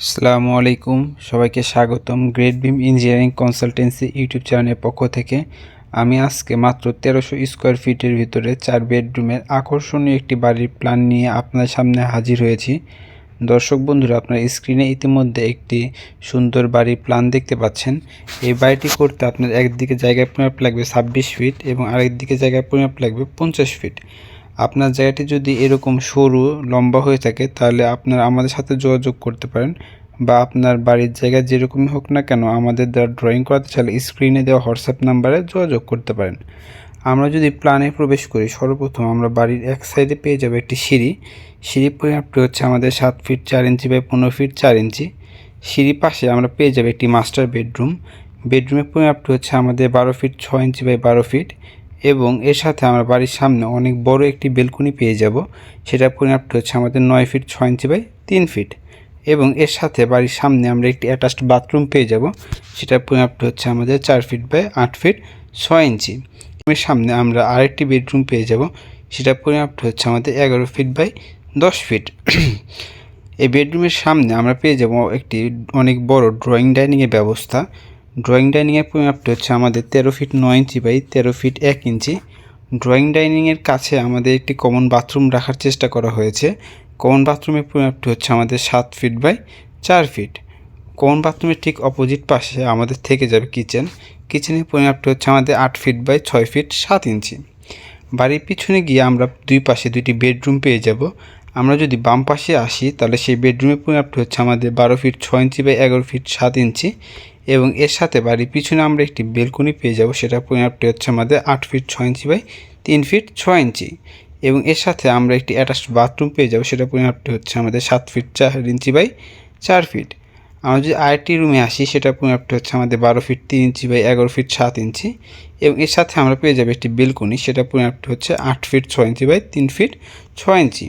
আসসালামু আলাইকুম। সবাইকে স্বাগতম great beam engineering consultancy YouTube চ্যানেলের পক্ষ থেকে। আমি আজকে মাত্র তেরোশো স্কোয়ার ফিটের ভিতরে চার বেডরুমের আকর্ষণীয় একটি বাড়ির প্ল্যান নিয়ে আপনার সামনে হাজির হয়েছি। দর্শক বন্ধুরা, আপনার স্ক্রিনে ইতিমধ্যে একটি সুন্দর বাড়ির প্ল্যান দেখতে পাচ্ছেন। এই বাড়িটি করতে আপনার একদিকে জায়গায় পরিমাপ লাগবে ছাব্বিশ ফিট এবং আরেকদিকে জায়গায় পরিমাপ লাগবে পঞ্চাশ ফিট আপনার জায়গাটি যদি এরকম সরু, লম্বা হয়ে থাকে, তাহলে আপনার আমাদের সাথে যোগাযোগ করতে পারেন বা আপনার বাড়ির জায়গা যেরকমই হোক না কেন, আমাদের দ্বারা ড্রয়িং করাতে চাইলে স্ক্রিনে দেওয়া হোয়াটসঅ্যাপ নাম্বারে যোগাযোগ করতে পারেন। আমরা যদি প্ল্যানে প্রবেশ করি, সর্বপ্রথম আমরা বাড়ির এক সাইডে পেয়ে যাব একটি সিঁড়ি। সিঁড়ি পরিমাপটি হচ্ছে আমাদের সাত ফিট চার ইঞ্চি বাই পনেরো ফিট চার ইঞ্চি সিঁড়ি পাশে আমরা পেয়ে যাব একটি মাস্টার বেডরুম বেডরুমের পরিমাপটি হচ্ছে আমাদের বারো ফিট ছয় ইঞ্চি বাই বারো ফিট এবং এর সাথে আমরা বাড়ির সামনে অনেক বড় একটি বেলকনি পেয়ে যাব। সেটার পরিমাপটি হচ্ছে আমাদের নয় ফিট ছয় ইঞ্চি বাই তিন ফিট। এবং এর সাথে বাড়ির সামনে আমরা একটি অ্যাটাচড বাথরুম পেয়ে যাব। সেটার পরিমাপটি হচ্ছে আমাদের চার ফিট বাই আট ফিট ছয় ইঞ্চি। এর সামনে আমরা আরেকটি বেডরুম পেয়ে যাব। সেটা পরিমাপটি হচ্ছে আমাদের এগারো ফিট বাই দশ ফিট। এই বেডরুমের সামনে আমরা পেয়ে যাব একটি অনেক বড় ড্রয়িং ডাইনিংয়ের ব্যবস্থা। ড্রয়িং ডাইনিংয়ের পরিমাপটি হচ্ছে আমাদের তেরো ফিট নয় ইঞ্চি বাই তেরো ফিট এক ইঞ্চি ড্রয়িং ডাইনিংয়ের কাছে আমাদের একটি কমন বাথরুম রাখার চেষ্টা করা হয়েছে। কমন বাথরুমের পরিমাপটি হচ্ছে আমাদের সাত ফিট বাই চার ফিট কমন বাথরুমের ঠিক অপোজিট পাশে আমাদের থেকে যাবে কিচেন কিচেনের পরিমাপটি হচ্ছে আমাদের আট ফিট বাই ছয় ফিট সাত ইঞ্চি বাড়ির পিছনে গিয়ে আমরা দুই পাশে দুইটি বেডরুম পেয়ে যাব। আমরা যদি বাম পাশে আসি, তাহলে সেই বেডরুমের পরিমাপটি হচ্ছে আমাদের বারো ফিট ছয় ইঞ্চি বাই এগারো ফিট সাত ইঞ্চি এবং এর সাথে বাড়ির পিছনে আমরা একটি বেলকনি পেয়ে যাব, সেটার পরিমাপটি হচ্ছে আমাদের আট ফিট ছয় ইঞ্চি বাই তিন ফিট ছয় ইঞ্চি এবং এর সাথে আমরা একটি অ্যাটাচড বাথরুম পেয়ে যাব সেটা পরিমাপটি হচ্ছে আমাদের সাত ফিট চার ইঞ্চি বাই চার ফিট আমরা যদি আরেকটি রুমে আসি, সেটার পরিমাপটি হচ্ছে আমাদের বারো ফিট তিন ইঞ্চি বাই এগারো ফিট সাত ইঞ্চি এবং এর সাথে আমরা পেয়ে যাব একটি বেলকনি সেটার পরিমাপটি হচ্ছে আট ফিট ছয় ইঞ্চি বাই তিন ফিট ছয় ইঞ্চি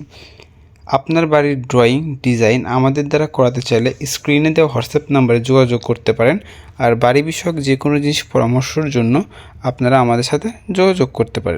আপনার বাড়ির ড্রয়িং ডিজাইন আমাদের দ্বারা করাতে চাইলে স্ক্রিনে দেওয়া হোয়াটসঅ্যাপ নাম্বারে যোগাযোগ করতে পারেন। আর বাড়ি বিষয়ক যে কোনো জিনিস পরামর্শের জন্য আপনারা আমাদের সাথে যোগাযোগ করতে পারেন।